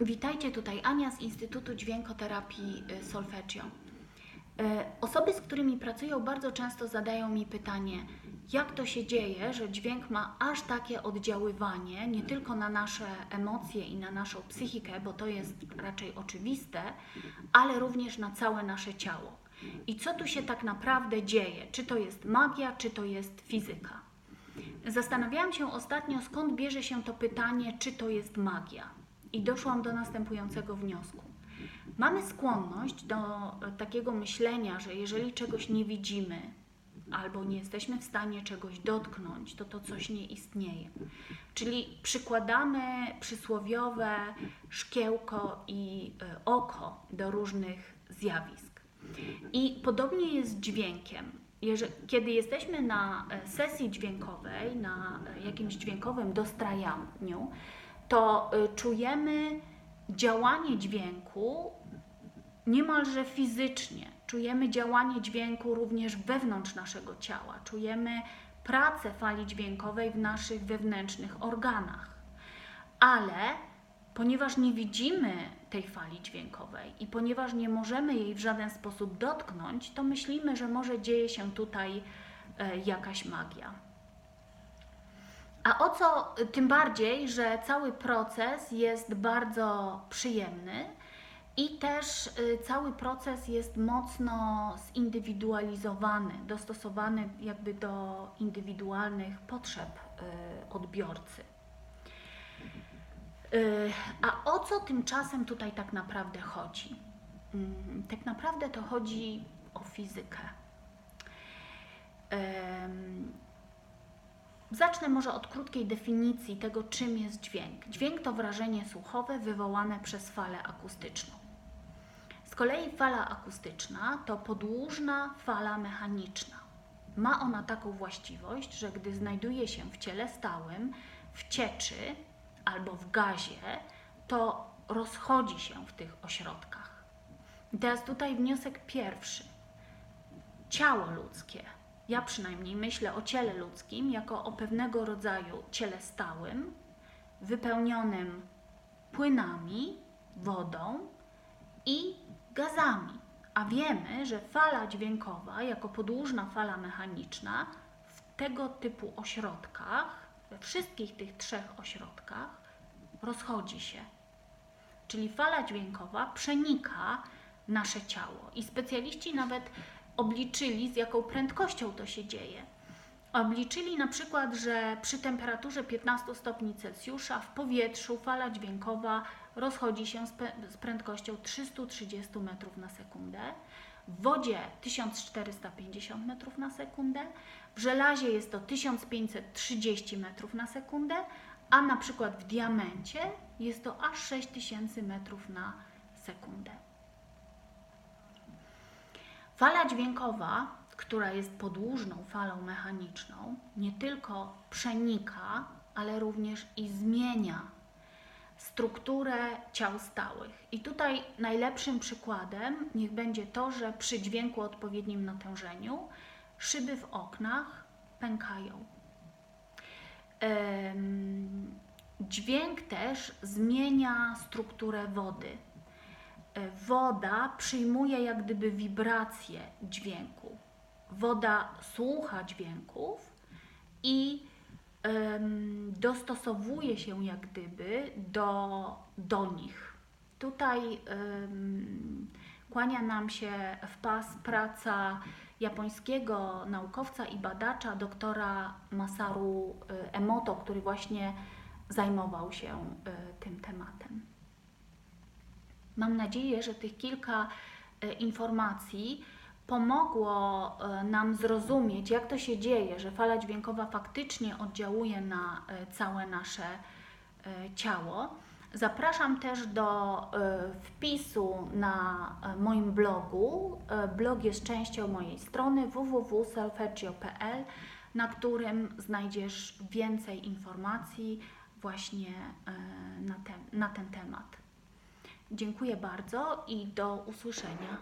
Witajcie tutaj Ania z Instytutu Dźwiękoterapii y, Solfeggio. Y, Osoby, z którymi pracują, bardzo często zadają mi pytanie, jak to się dzieje, że dźwięk ma aż takie oddziaływanie nie tylko na nasze emocje i na naszą psychikę, bo to jest raczej oczywiste, ale również na całe nasze ciało. I co tu się tak naprawdę dzieje? Czy to jest magia, czy to jest fizyka? Zastanawiałam się ostatnio, skąd bierze się to pytanie, czy to jest magia. I doszłam do następującego wniosku. Mamy skłonność do takiego myślenia, że jeżeli czegoś nie widzimy, albo nie jesteśmy w stanie czegoś dotknąć, to to coś nie istnieje. Czyli przykładamy przysłowiowe szkiełko i e, oko do różnych zjawisk. I podobnie jest z dźwiękiem. Kiedy jesteśmy na e, sesji dźwiękowej, na e, jakimś dźwiękowym dostrajaniu, to y, czujemy działanie dźwięku niemalże fizycznie. Czujemy działanie dźwięku również wewnątrz naszego ciała. Czujemy pracę fali dźwiękowej w naszych wewnętrznych organach. Ale ponieważ nie widzimy tej fali dźwiękowej i ponieważ nie możemy jej w żaden sposób dotknąć, to myślimy, że może dzieje się tutaj e, jakaś magia. A o co tym bardziej, że cały proces jest bardzo przyjemny i też y, cały proces jest mocno zindywidualizowany, dostosowany jakby do indywidualnych potrzeb y, odbiorcy. Y, A o co tymczasem tutaj tak naprawdę chodzi? Mm, Tak naprawdę to chodzi o fizykę. Zacznę może od krótkiej definicji tego, czym jest dźwięk. Dźwięk to wrażenie słuchowe wywołane przez falę akustyczną. Z kolei fala akustyczna to podłużna fala mechaniczna. Ma ona taką właściwość, że gdy znajduje się w ciele stałym, w cieczy albo w gazie, to rozchodzi się w tych ośrodkach. I teraz tutaj wniosek pierwszy. Ciało ludzkie ja przynajmniej myślę o ciele ludzkim jako o pewnego rodzaju ciele stałym, wypełnionym płynami, wodą i gazami. A wiemy, że fala dźwiękowa, jako podłużna fala mechaniczna, w tego typu ośrodkach, we wszystkich tych trzech ośrodkach, rozchodzi się. Czyli fala dźwiękowa przenika nasze ciało. I specjaliści nawet obliczyli, z jaką prędkością to się dzieje. Obliczyli na przykład, że przy temperaturze 15 stopni Celsjusza w powietrzu fala dźwiękowa rozchodzi się z, prędkością 330 metrów na sekundę, w wodzie 1450 metrów na sekundę, w żelazie jest to 1530 metrów na sekundę, a na przykład w diamencie jest to aż 6000 metrów na sekundę. Fala dźwiękowa, która jest podłużną falą mechaniczną, nie tylko przenika, ale również i zmienia strukturę ciał stałych. I tutaj najlepszym przykładem niech będzie to, że przy dźwięku odpowiednim natężeniu szyby w oknach pękają. Dźwięk też zmienia strukturę wody woda przyjmuje jak gdyby wibracje dźwięku. Woda słucha dźwięków i em, dostosowuje się jak gdyby do, do nich. Tutaj em, kłania nam się w pas praca japońskiego naukowca i badacza doktora Masaru e, Emoto, który właśnie zajmował się e, tym tematem. Mam nadzieję, że tych kilka e, informacji pomogło e, nam zrozumieć, jak to się dzieje, że fala dźwiękowa faktycznie oddziałuje na e, całe nasze ciało. Zapraszam też do wpisu na moim blogu. Blog jest częścią mojej strony www.solfeggio.pl, na którym znajdziesz więcej informacji właśnie na ten, na ten temat. Dziękuję bardzo i do usłyszenia.